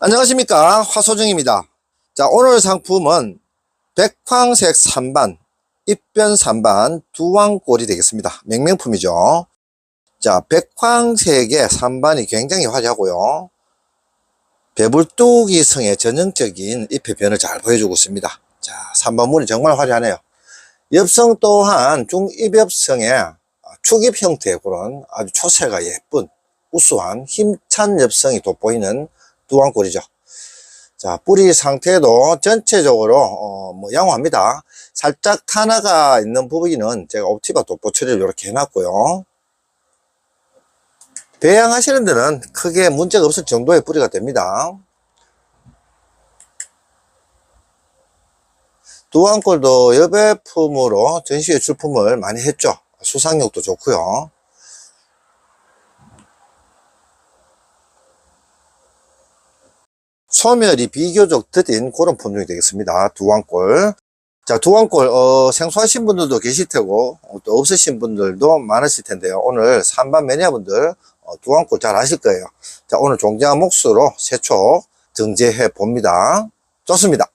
안녕하십니까. 화소정입니다. 자 오늘 상품은 백황색 산반 입변 산반 두왕골이 되겠습니다. 맹명품이죠. 자 백황색의 산반이 굉장히 화려하고요. 배불뚝이 성의 전형적인 잎의 변을 잘 보여주고 있습니다. 자 산반문이 정말 화려하네요. 엽성 또한 중입엽성의 축입 형태의 그런 아주 초세가 예쁜 우수한 힘찬 엽성이 돋보이는 두왕골이죠. 자, 뿌리 상태도 전체적으로, 어, 뭐, 양호합니다. 살짝 탄화가 있는 부분은 제가 옵티바 돋보 처리를 이렇게 해놨고요. 배양하시는 데는 크게 문제가 없을 정도의 뿌리가 됩니다. 두왕골도 여배품으로 전시회 출품을 많이 했죠. 수상력도 좋고요. 소멸이 비교적 더딘 그런 품종이 되겠습니다. 두왕골. 자, 두왕골, 어, 생소하신 분들도 계실 테고, 어, 또 없으신 분들도 많으실 텐데요. 오늘 산반 매니아분들, 어, 두왕골 잘 아실 거예요. 자, 오늘 종자 몫으로 세촉 등재해 봅니다. 좋습니다.